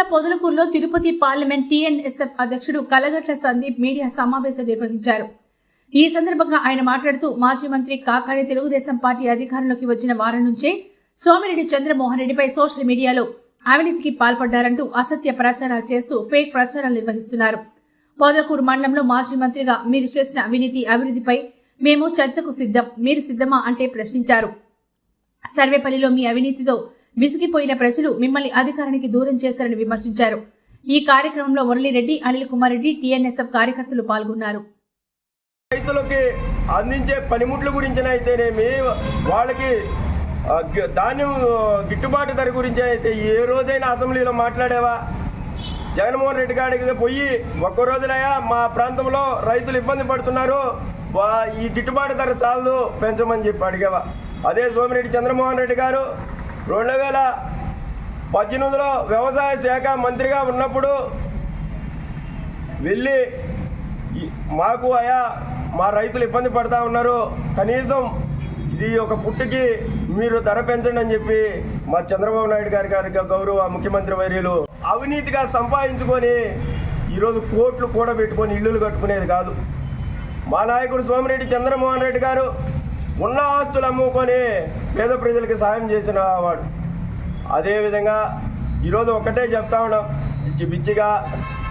జిల్లా పొదలకూరులో Tirupati parliament TNSF అధ్యక్షుడు Kalagatla Sandeep media సమావేశం నిర్వహించారు. ఈ సందర్భంగా ఆయన మాట్లాడుతూ మాజీ మంత్రి కాకాడి తెలుగుదేశం పార్టీ అధికారంలోకి వచ్చిన వారం నుంచే సోమిరెడ్డి చంద్రమోహన్ రెడ్డిపై సోషల్ మీడియాలో అవినీతికి పాల్పడ్డారంటూ అసత్య ప్రచారాలు చేస్తూ ఫేక్ ప్రచారాలు నిర్వహిస్తున్నారు. పొదలకూరు మండలంలో మాజీ మంత్రిగా మీరు చేసిన అవినీతి అభివృద్ధిపై మేము చర్చకు సిద్ధం మీరు సిద్ధమా అంటే ప్రశ్నించారు. సర్వేపల్లిలో మీ అవినీతితో విసిగిపోయిన ప్రజలు మిమ్మల్ని అధికారానికి దూరం చేశారని విమర్శించారు. ఈ కార్యక్రమంలో మురళీరెడ్డి అనిల్ కుమార్ రెడ్డి టీఎన్ఎస్ఎఫ్ కార్యకర్తలు పాల్గొన్నారు. రైతులకి అందించే పనిముట్ల గురించి అయితేనేమి వాళ్ళకి ధాన్యం గిట్టుబాటు ధర గురించి అయితే ఏ రోజైనా అసెంబ్లీలో మాట్లాడావా? జగన్మోహన్ రెడ్డి గారికి పోయి ఒక్క రోజులయ్యా మా ప్రాంతంలో రైతులు ఇబ్బంది పడుతున్నారు. వా- ఈ గిట్టుబాటు ధర చాలు పెంచమని చెప్పి అడిగావా? అదే సోమిరెడ్డి చంద్రమోహన్ రెడ్డి గారు రెండు వేల పద్దెనిమిదిలో వ్యవసాయ శాఖ మంత్రిగా ఉన్నప్పుడు వెళ్ళి మాకు అయా మా రైతులు ఇబ్బంది పడతా ఉన్నారు. కనీసం ఇది ఒక పుట్టుకి మీరు ధర పెంచండి అని చెప్పి మా చంద్రబాబు నాయుడు గారి గారి గౌరవ ముఖ్యమంత్రి వర్యులు అవినీతిగా సంపాదించుకొని ఈరోజు కోట్లు కూడా పెట్టుకొని ఇల్లులు కట్టుకునేది కాదు. మా నాయకుడు సోమిరెడ్డి చంద్రమోహన్ రెడ్డి గారు ఉన్న ఆస్తులు అమ్ముకొని పేద ప్రజలకి సాయం చేసిన వాడు. అదేవిధంగా ఈరోజు ఒకటే చెప్తా ఉన్నాం. పిచ్చి పిచ్చిగా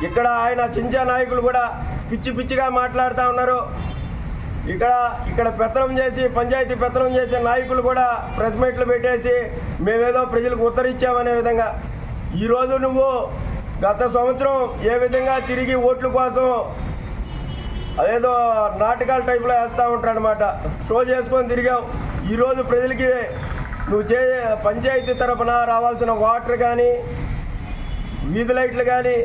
ఇక్కడ ఆయన చించా నాయకులు కూడా పిచ్చి పిచ్చిగా మాట్లాడుతూ ఉన్నారు. ఇక్కడ ఇక్కడ పెత్తనం చేసి పంచాయతీ పెత్తనం చేసే నాయకులు కూడా ప్రెస్ మీట్లు పెట్టేసి మేమేదో ప్రజలకు ఉత్తరించామనే విధంగా. ఈరోజు నువ్వు గత సంవత్సరం ఏ విధంగా తిరిగి ఓట్ల కోసం అదేదో నాటకాల టైప్లో వేస్తూ ఉంటాడనమాట షో చేసుకొని తిరిగావు ఈరోజు ప్రజలకి నువ్వు చే పంచాయతీ తరపున రావాల్సిన వాటర్ కానీ వీధి లైట్లు కానీ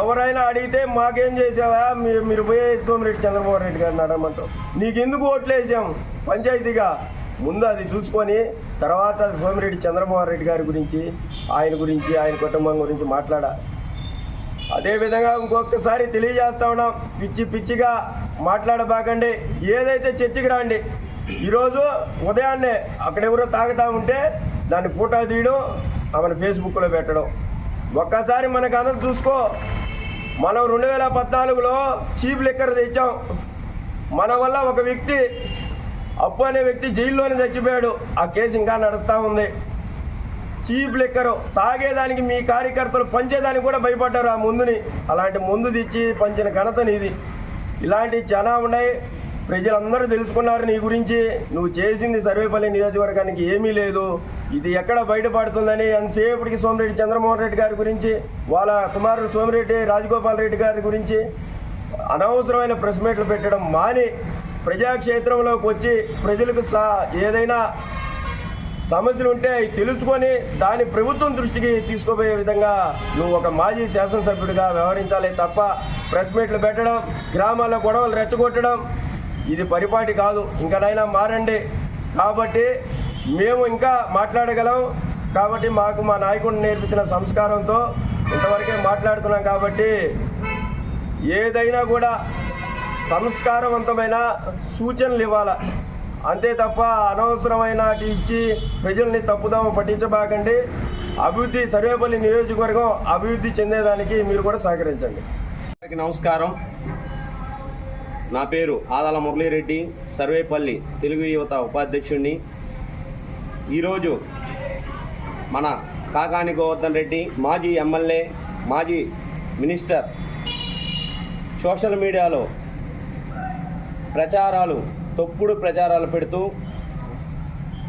ఎవరైనా అడిగితే మాకేం చేసావా? మీరు మీరు పోయే సోమిరెడ్డి చంద్రబాబు రెడ్డి గారిని అడగమంటావు. నీకు ఎందుకు ఓట్లు వేసాం పంచాయతీగా? ముందు అది చూసుకొని తర్వాత సోమిరెడ్డి చంద్రబాబు రెడ్డి గారి గురించి ఆయన గురించి ఆయన కుటుంబం గురించి మాట్లాడా. అదేవిధంగా ఇంకొకసారి తెలియజేస్తా ఉన్నాం. పిచ్చి పిచ్చిగా మాట్లాడబాకండి. ఏదైతే చర్చకి రాండి. ఈరోజు ఉదయాన్నే అక్కడెవరో తాగుతా ఉంటే దాన్ని ఫోటో తీయడం ఆమెను ఫేస్బుక్లో పెట్టడం. ఒక్కసారి మనకు అందరూ చూసుకో. మనం రెండు వేల పద్నాలుగులో చీప్ లెక్కర్ తెచ్చాం. మన వల్ల ఒక వ్యక్తి అప్పు అనే వ్యక్తి జైల్లోనే చచ్చిపోయాడు. ఆ కేసు ఇంకా నడుస్తూ ఉంది. చీప్ లెక్కరు తాగేదానికి మీ కార్యకర్తలు పంచేదానికి కూడా భయపడ్డారు ఆ ముందుని. అలాంటి ముందు తెచ్చి పంచిన ఘనత నీది. ఇలాంటివి చాలా ఉన్నాయి. ప్రజలందరూ తెలుసుకున్నారు నీ గురించి. నువ్వు చేసింది సర్వేపల్లి నియోజకవర్గానికి ఏమీ లేదు. ఇది ఎక్కడ బయటపడుతుందని ఎంతసేపటికి సోమిరెడ్డి చంద్రమోహన్ రెడ్డి గారి గురించి వాళ్ళ కుమారుడు సోమిరెడ్డి రాజగోపాల్ రెడ్డి గారి గురించి అనవసరమైన ప్రెస్ మీట్లు పెట్టడం మాని ప్రజాక్షేత్రంలోకి వచ్చి ప్రజలకు సా ఏదైనా సమస్యలు ఉంటే అవి తెలుసుకొని దాని ప్రభుత్వం దృష్టికి తీసుకుపోయే విధంగా నువ్వు ఒక మాజీ శాసనసభ్యుడిగా వ్యవహరించాలి తప్ప ప్రెస్ మీట్లు పెట్టడం గ్రామాల్లో గొడవలు రెచ్చగొట్టడం ఇది పరిపాటి కాదు. ఇంకనైనా మారండి. కాబట్టి మేము ఇంకా మాట్లాడగలం. కాబట్టి మాకు మా నాయకుడిని నేర్పించిన సంస్కారంతో ఇంతవరకే మాట్లాడుతున్నాం కాబట్టి ఏదైనా కూడా సంస్కారవంతమైన సూచనలు ఇవ్వాల? అంతే తప్ప అనవసరమైన ఇచ్చి ప్రజల్ని తప్పుదామ పట్టించబాకండి. అభివృద్ధి సర్వేపల్లి నియోజకవర్గం అభివృద్ధి చెందేదానికి మీరు కూడా సహకరించండి. నమస్కారం. నా పేరు ఆదాల మురళీరెడ్డి సర్వేపల్లి తెలుగు యువత ఉపాధ్యక్షుడిని. ఈరోజు మన కాకాని గోవర్ధన్ రెడ్డి మాజీ ఎమ్మెల్యే మాజీ మినిస్టర్ సోషల్ మీడియాలో ప్రచారాలు తప్పుడు ప్రచారాలు పెడుతూ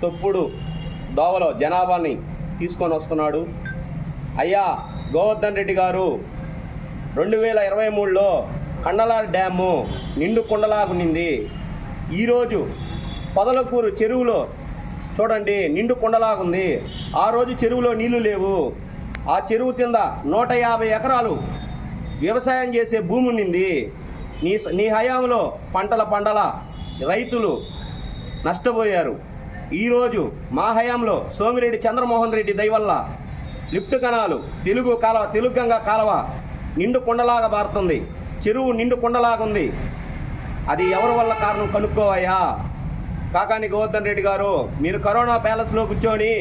తప్పుడు దోవలో జనాభాని తీసుకొని వస్తున్నాడు. అయ్యా గోవర్ధన్ రెడ్డి గారు రెండు వేల ఇరవై మూడులో కండలార్ డ్యాము నిండు కుండలాగునింది ఈరోజు పొదలకూరు చెరువులో చూడండి నిండు కుండలాగుంది ఆ రోజు చెరువులో నీళ్ళు లేవు. ఆ చెరువు కింద నూట యాభై ఎకరాలు వ్యవసాయం చేసే భూమి ఉన్నింది. నీ నీ హయాంలో పంటల పండల రైతులు నష్టపోయారు. ఈరోజు మా హయాంలో సోమిరెడ్డి చంద్రమోహన్ రెడ్డి దయవల్ల లిఫ్ట్ కణాలు తెలుగు కాలవ తెలుగు గంగ కాలవ నిండు కుండలాగా మారుతుంది. చెరువు నిండు కుండలాగా ఉంది. అది ఎవరి వల్ల కారణం కనుక్కోవయ్యా కాకాని గోవర్ధన్ రెడ్డి గారు మీరు కరోనా ప్యాలెస్లో కూర్చొని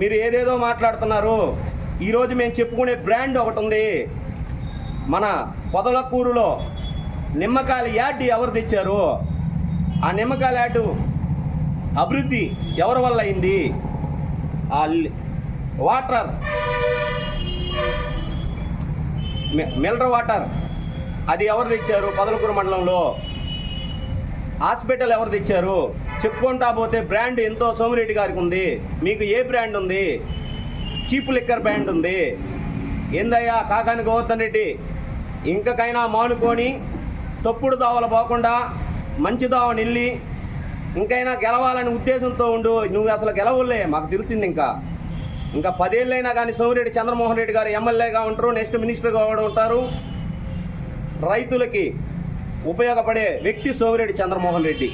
మీరు ఏదేదో మాట్లాడుతున్నారు. ఈరోజు మేము చెప్పుకునే బ్రాండ్ ఒకటి ఉంది. మన పొదలకూరులో నిమ్మకాయల యాడ్ ఎవరు తెచ్చారు? ఆ నిమ్మకాయల యాడ్ అభివృద్ధి ఎవరి వల్ల అయింది? ఆ వాటర్. మి- మినరల్ వాటర్. అది ఎవరు తెచ్చారు? పదలకూరు మండలంలో. హాస్పిటల్ ఎవరు తెచ్చారు? చెప్పుకుంటా పోతే బ్రాండ్ ఎంతో సోమిరెడ్డి గారికి ఉంది. మీకు ఏ బ్రాండ్ ఉంది? చీప్ లిక్కర్ బ్రాండ్ ఉంది. ఏందయ్యా? కాకాని గోవర్ధన్ రెడ్డి. ఇంకకైనా మానుకొని తప్పుడు దావలు పోకుండా మంచి నిల్లి ఇంకైనా గెలవాలనే ఉద్దేశంతో ఉండు. నువ్వు అసలు గెలవలే మాకు తెలిసింది ఇంకా. ఇంకా పదేళ్ళైనా కానీ సోమిరెడ్డి చంద్రమోహన్ రెడ్డి గారు ఎమ్మెల్యేగా ఉంటారు నెక్స్ట్ మినిస్టర్గా కూడా ఉంటారు. రైతులకి ఉపయోగపడే వ్యక్తి సోమిరెడ్డి చంద్రమోహన్ రెడ్డి.